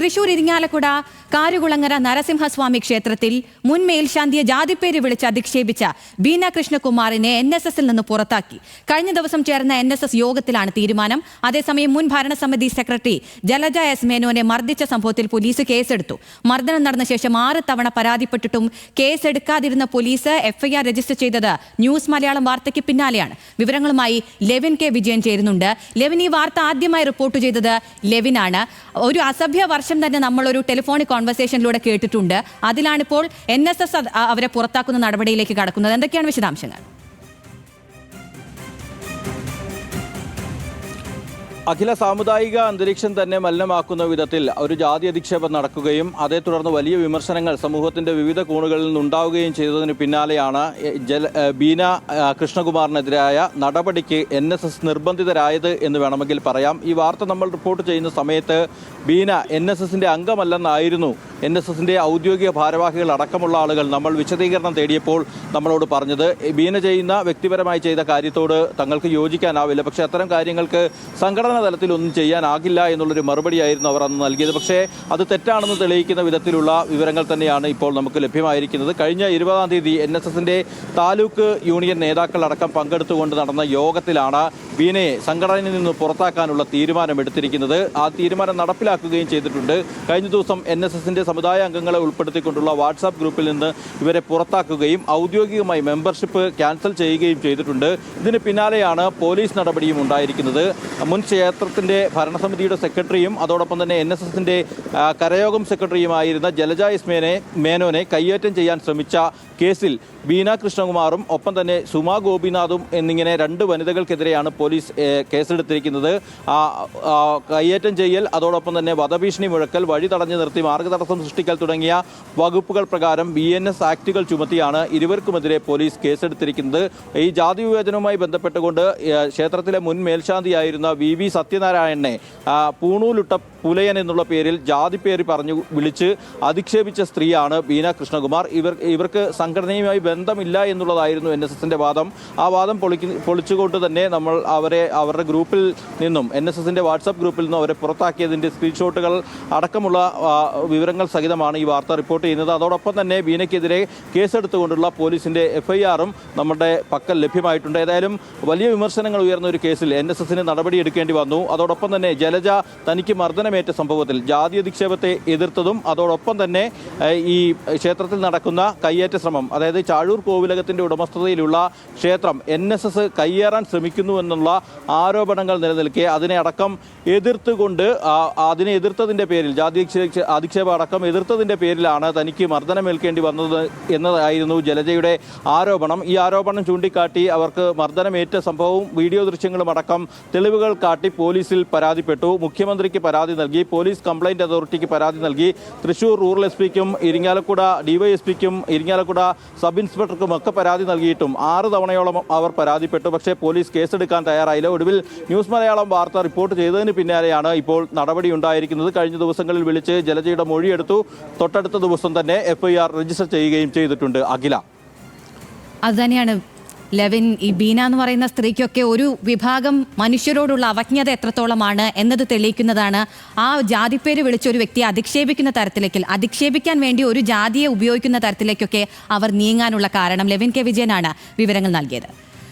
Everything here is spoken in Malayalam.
തൃശൂർ ഇരിങ്ങാലക്കുട കാരുകുളങ്ങര നരസിംഹസ്വാമി ക്ഷേത്രത്തിൽ മുൻ മേൽശാന്തിയെ ജാതിപ്പേര് വിളിച്ച് അധിക്ഷേപിച്ച ബീന കൃഷ്ണകുമാറിനെ എൻ എസ് എസിൽ നിന്ന് പുറത്താക്കി. കഴിഞ്ഞ ദിവസം ചേർന്ന എൻ എസ് എസ് യോഗത്തിലാണ് തീരുമാനം. അതേസമയം മുൻ ഭരണസമിതി സെക്രട്ടറി ജലജ എസ് മേനോനെ മർദ്ദിച്ച സംഭവത്തിൽ പോലീസ് കേസെടുത്തു. മർദ്ദനം നടന്ന ശേഷം ആറ് തവണ പരാതിപ്പെട്ടിട്ടും കേസെടുക്കാതിരുന്ന പോലീസ് എഫ്ഐആർ രജിസ്റ്റർ ചെയ്തത് ന്യൂസ് മലയാളം വാർത്തയ്ക്ക് പിന്നാലെയാണ്. വിവരങ്ങളുമായി ലെവിൻ കെ വിജയൻ ചേരുന്നുണ്ട്. ലെവിൻ ഈ വാർത്ത ആദ്യമായി റിപ്പോർട്ട് ചെയ്തത് ലെവിനാണ്. ഒരു അസഭ്യ തന്നെ നമ്മൾ ഒരു ടെലിഫോണിക് കോൺവെർസേഷനിലൂടെ കേട്ടിട്ടുണ്ട്. അതിലാണിപ്പോൾ എൻ എസ് എസ് അവരെ പുറത്താക്കുന്ന നടപടിയിലേക്ക് കടക്കുന്നത്. എന്തൊക്കെയാണ് വിശദാംശങ്ങൾ? അഖില സാമുദായിക അന്തരീക്ഷം തന്നെ മലിനമാക്കുന്ന വിധത്തിൽ ഒരു ജാതി അധിക്ഷേപം നടക്കുകയും അതേ തുടർന്ന് വലിയ വിമർശനങ്ങൾ സമൂഹത്തിന്റെ വിവിധ കോണുകളിൽ നിന്നുണ്ടാവുകയും ചെയ്തതിന് പിന്നാലെയാണ് ജല ബീന കൃഷ്ണകുമാറിനെതിരായ നടപടിക്ക് എൻ എസ് എസ് നിർബന്ധിതരായത് എന്ന് വേണമെങ്കിൽ പറയാം. ഈ വാർത്ത നമ്മൾ റിപ്പോർട്ട് ചെയ്യുന്ന സമയത്ത് ബീന എൻ എസ് എസിന്റെ അംഗമല്ലെന്നായിരുന്നു എൻ എസ് എസിന്റെ ഔദ്യോഗിക ഭാരവാഹികൾ അടക്കമുള്ള ആളുകൾ നമ്മൾ വിശദീകരണം തേടിയപ്പോൾ നമ്മളോട് പറഞ്ഞത് ബീന ചെയ്യുന്ന വ്യക്തിപരമായി ചെയ്ത കാര്യത്തോട് തങ്ങൾക്ക് യോജിക്കാനാവില്ല. പക്ഷേ അത്തരം കാര്യങ്ങൾക്ക് സംഘടനാ തലത്തിൽ ഒന്നും ചെയ്യാനാകില്ല എന്നുള്ളൊരു മറുപടിയായിരുന്നു അവർ അന്ന് നൽകിയത്. പക്ഷേ അത് തെറ്റാണെന്ന് തെളിയിക്കുന്ന വിധത്തിലുള്ള വിവരങ്ങൾ തന്നെയാണ് ഇപ്പോൾ നമുക്ക് ലഭ്യമായിരിക്കുന്നത്. കഴിഞ്ഞ ഇരുപതാം തീയതി എൻ എസ് എസിന്റെ താലൂക്ക് യൂണിയൻ നേതാക്കളടക്കം പങ്കെടുത്തുകൊണ്ട് നടന്ന യോഗത്തിലാണ് ബീനയെ സംഘടനയിൽ നിന്ന് പുറത്താക്കാനുള്ള തീരുമാനം തീരുമാനമെടുത്തിരിക്കുന്നത്. ആ തീരുമാനം നടപ്പിലാക്കുകയും ചെയ്തിട്ടുണ്ട്. കഴിഞ്ഞ ദിവസം എൻ എസ് എസിന്റെ സമുദായ അംഗങ്ങളെ ഉൾപ്പെടുത്തിക്കൊണ്ടുള്ള വാട്സാപ്പ് ഗ്രൂപ്പിൽ നിന്ന് ഇവരെ പുറത്താക്കുകയും ഔദ്യോഗികമായി മെമ്പർഷിപ്പ് ക്യാൻസൽ ചെയ്യുകയും ചെയ്തിട്ടുണ്ട്. ഇതിന് പിന്നാലെയാണ് പോലീസ് നടപടിയും ഉണ്ടായിരിക്കുന്നത്. മുൻ ക്ഷേത്രത്തിന്റെ ഭരണസമിതിയുടെ സെക്രട്ടറിയും അതോടൊപ്പം തന്നെ എൻ എസ് എസിന്റെ കരയോഗം സെക്രട്ടറിയുമായിരുന്ന ജലജ ഇസ്മേനെ മേനോനെ കയ്യേറ്റം ചെയ്യാൻ ശ്രമിച്ച കേസിൽ ബീന കൃഷ്ണകുമാറും ഒപ്പം തന്നെ സുമാ ഗോപിനാഥും എന്നിങ്ങനെ രണ്ട് വനിതകൾക്കെതിരെയാണ് പോലീസ് ഏ, കേസെടുത്തിരിക്കുന്നത്. ആ, ആ, കയ്യേറ്റം ചെയ്യൽ അതോടൊപ്പം തന്നെ വധഭീഷണി മുഴക്കൽ വഴി തടഞ്ഞു നിർത്തി മാർഗതടസ്സം സൃഷ്ടിക്കൽ തുടങ്ങിയ വകുപ്പുകൾ പ്രകാരം ബി എൻ എസ് ആക്ടുകൾ ചുമത്തിയാണ് ഇരുവർക്കുമെതിരെ പോലീസ് കേസെടുത്തിരിക്കുന്നത്. ഈ ജാതി വിവേചനവുമായി ബന്ധപ്പെട്ടുകൊണ്ട് ക്ഷേത്രത്തിലെ മുൻ മേൽശാന്തിയായിരുന്ന വി വി സത്യനാരായണനെ ആ, പൂണൂലുട്ട പുലയൻ എന്നുള്ള പേരിൽ ജാതി പേര് പറഞ്ഞു വിളിച്ച് അധിക്ഷേപിച്ച സ്ത്രീയാണ് ബീന കൃഷ്ണകുമാർ. ഇവർ ഇവർക്ക് സംഘടനയുമായി ബന്ധമില്ല എന്നുള്ളതായിരുന്നു എൻ എസ് വാദം. ആ വാദം പൊളിക്ക് പൊളിച്ചുകൊണ്ട് തന്നെ നമ്മൾ അവരെ അവരുടെ ഗ്രൂപ്പിൽ നിന്നും എൻ എസ് എസിന്റെ വാട്സാപ്പ് ഗ്രൂപ്പിൽ നിന്നും അവരെ പുറത്താക്കിയതിന്റെ സ്ക്രീൻഷോട്ടുകൾ അടക്കമുള്ള വിവരങ്ങൾ സഹിതമാണ് ഈ വാർത്ത റിപ്പോർട്ട് ചെയ്യുന്നത്. അതോടൊപ്പം തന്നെ ബീനയ്ക്കെതിരെ കേസെടുത്തുകൊണ്ടുള്ള പോലീസിന്റെ എഫ്ഐആറും നമ്മുടെ പക്കൽ ലഭ്യമായിട്ടുണ്ട്. ഏതായാലും വലിയ വിമർശനങ്ങൾ ഉയർന്ന ഒരു കേസിൽ എൻ എസ് എസിന് നടപടിയെടുക്കേണ്ടി വന്നു. അതോടൊപ്പം തന്നെ ജലജ തനിക്ക് മർദ്ദനമേറ്റ സംഭവത്തിൽ ജാതി അധിക്ഷേപത്തെ എതിർത്തതും അതോടൊപ്പം തന്നെ ഈ ക്ഷേത്രത്തിൽ നടക്കുന്ന കയ്യേറ്റ ശ്രമം അതായത് ചാഴൂർ കോവിലകത്തിന്റെ ഉടമസ്ഥതയിലുള്ള ക്ഷേത്രം എൻ എസ് എസ് കയ്യേറാൻ ശ്രമിക്കുന്നു എന്നുള്ള ആരോപണങ്ങൾ നിലനിൽക്കെ അതിനെ അടക്കം എതിർത്തുകൊണ്ട് അതിനെ എതിർത്തതിന്റെ പേരിൽ ജാതി അധിക്ഷേ- അധിക്ഷേപം അടക്കം എതിർത്തതിന്റെ പേരിലാണ് തനിക്ക് മർദ്ദനമേൽക്കേണ്ടി വന്നത് എന്നതായിരുന്നു ജലജയുടെ ആരോപണം. ഈ ആരോപണം ചൂണ്ടിക്കാട്ടി അവർക്ക് മർദ്ദനമേറ്റ സംഭവവും വീഡിയോ ദൃശ്യങ്ങളും അടക്കം തെളിവുകൾ കാട്ടി പോലീസിൽ പരാതിപ്പെട്ടു. മുഖ്യമന്ത്രിക്ക് പരാതി നൽകി പോലീസ് കംപ്ലൈന്റ് അതോറിറ്റിക്ക് പരാതി നൽകി. തൃശൂർ റൂറൽ എസ് പിക്കും ഇരിങ്ങാലക്കുട ഡിവൈഎസ്പിക്കും ഇരിങ്ങാലക്കുട സബ് ഇൻസ്പെക്ടർക്കും ഒക്കെ പരാതി നൽകിയിട്ടും ആറ് തവണയോളം അവർ പരാതിപ്പെട്ടു. പക്ഷേ പോലീസ് കേസെടുക്കാൻ തയ്യാറായില്ല. ഒടുവിൽ ന്യൂസ് മലയാളം വാർത്ത റിപ്പോർട്ട് ചെയ്തതിന് പിന്നാലെയാണ് ഇപ്പോൾ നടപടി ഉണ്ടായിരിക്കുന്നത്. കഴിഞ്ഞ ദിവസങ്ങളിൽ വിളിച്ച് ജലജയുടെ മൊഴിയെടുത്തു. തൊട്ടടുത്ത ദിവസം തന്നെ എഫ്ഐആർ രജിസ്റ്റർ ചെയ്യുകയും ചെയ്തിട്ടുണ്ട് അഖില. അതുതന്നെയാണ് ലെവിൻ ഈ ബീന എന്ന് പറയുന്ന സ്ത്രീക്കൊക്കെ ഒരു വിഭാഗം മനുഷ്യരോടുള്ള അവജ്ഞത എത്രത്തോളമാണ് എന്നത് തെളിയിക്കുന്നതാണ്. ആ ജാതിപ്പേര് വിളിച്ച ഒരു വ്യക്തിയെ അധിക്ഷേപിക്കുന്ന തരത്തിലേക്ക് അധിക്ഷേപിക്കാൻ വേണ്ടി ഒരു ജാതിയെ ഉപയോഗിക്കുന്ന തരത്തിലേക്കൊക്കെ അവർ നീങ്ങാനുള്ള കാരണം ലെവിൻ കെ. വിജയനാണ് വിവരങ്ങൾ നൽകിയത്.